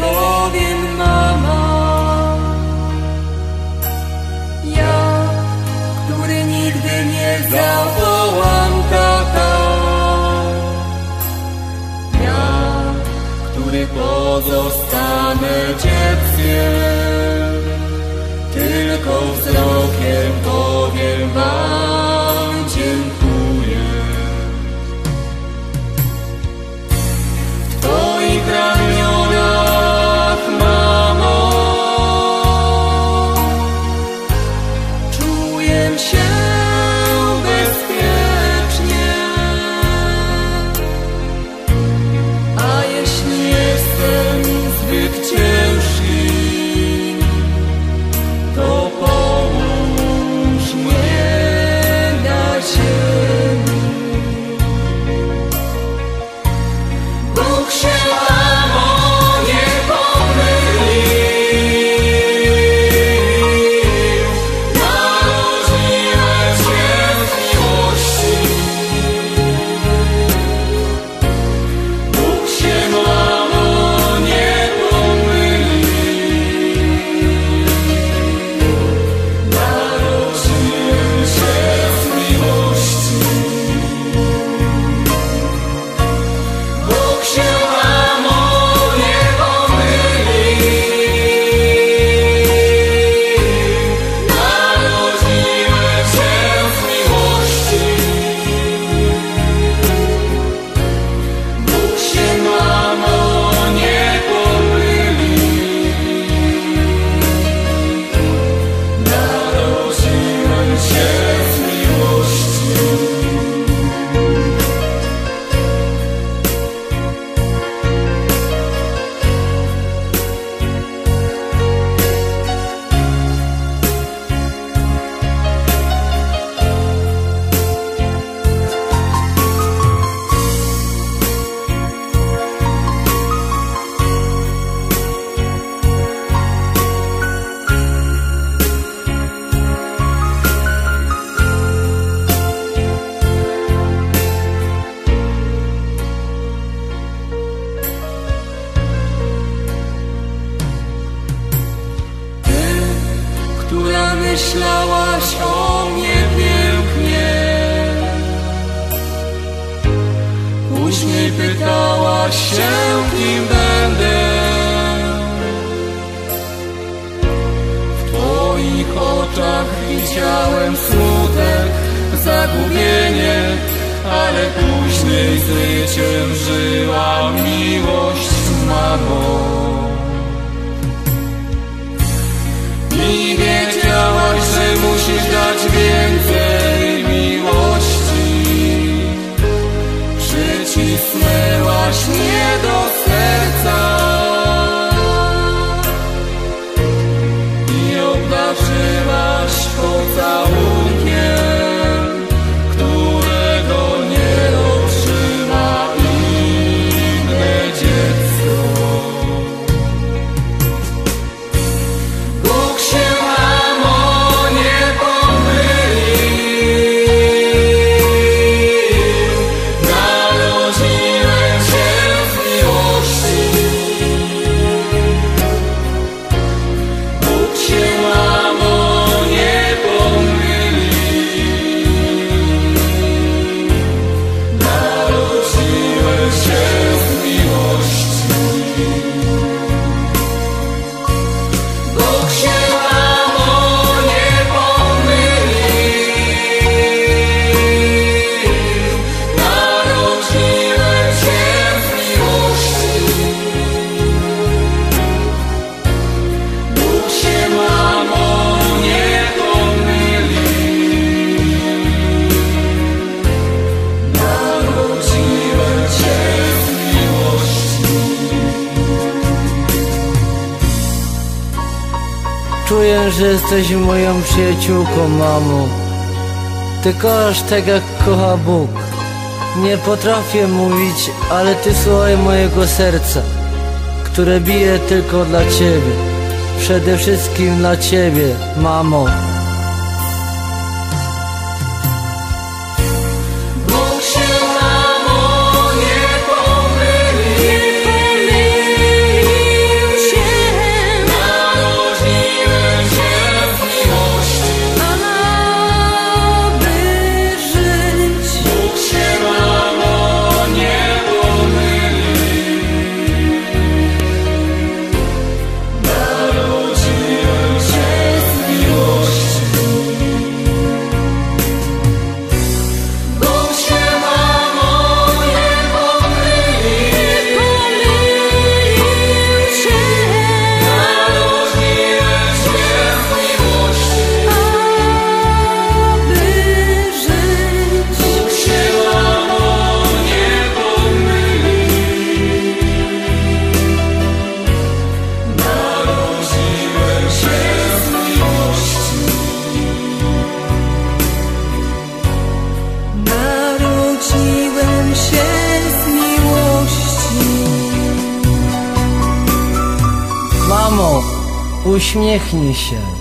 powiem mama. Ja, który nigdy nie zawołam tata. Ja, który pozostanę dzieckiem Tylko w myślałaś o mnie pięknie, później pytałaś się, kim będę. W Twoich oczach widziałem smutek, zagubienie, ale później zwyciężyła miłość, musisz dać więcej miłości. Przycisnęłaś mnie do Czuję, że jesteś moją przyjaciółką, mamo. Ty kochasz tak, jak kocha Bóg. Nie potrafię mówić, ale ty słuchaj mojego serca, które bije tylko dla Ciebie. Przede wszystkim dla Ciebie, mamo. Się.